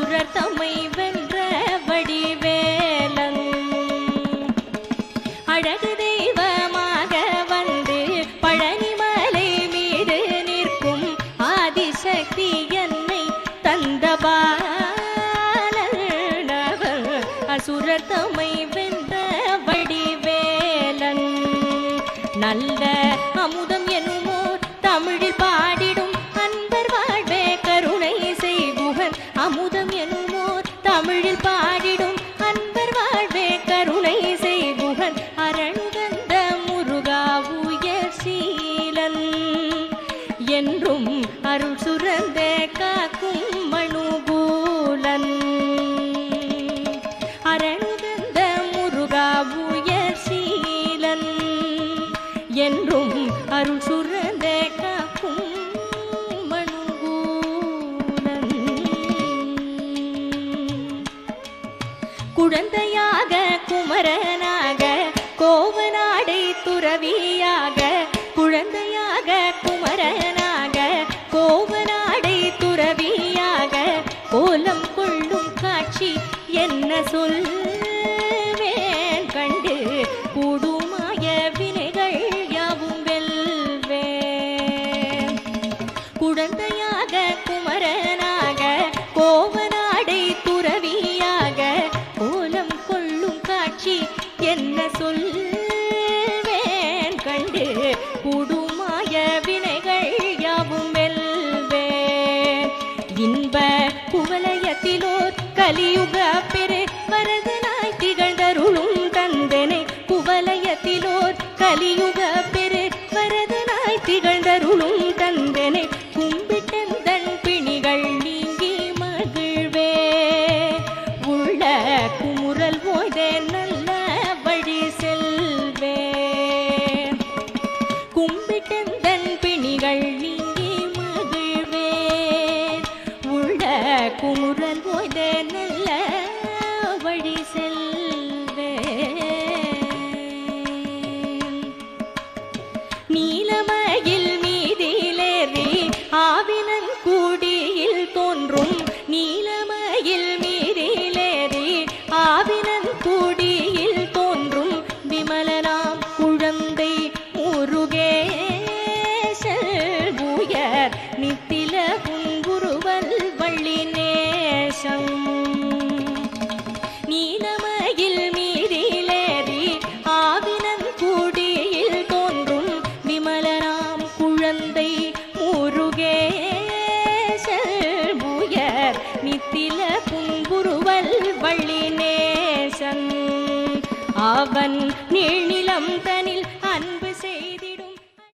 அசுரர் தம்மை வென்ற வடிவேலன் அழகு தெய்வமாக வந்து பழனிமலை மீது நிற்கும் ஆதிசக்தி என்னை தந்த பாலனவன் அசுரர் தம்மை வென்ற வடிவேலன் நல்ல அமுதம் என்றும் அருள் சுரந்த காக்கும் மணுகூலன் அரணுகந்த முருகா உயர் சீலன். என்றும் அருள் சுரந்த காக்கும் மணுகூலன் குழந்தையாக குமரனாக கோவனாடை துறவியாக குழந்தையாக குமரனாக கோவனாடை துறவியாக கோலம் கொள்ளும் காட்சி என்ன சொல்வேன் கண்டு குடுமாய வினைகள் யாவும் வெல்வேன். இன்ப குவலயத்திலோர் கலியுகா செல்ல அவன் நீழ்நிலம் தனில்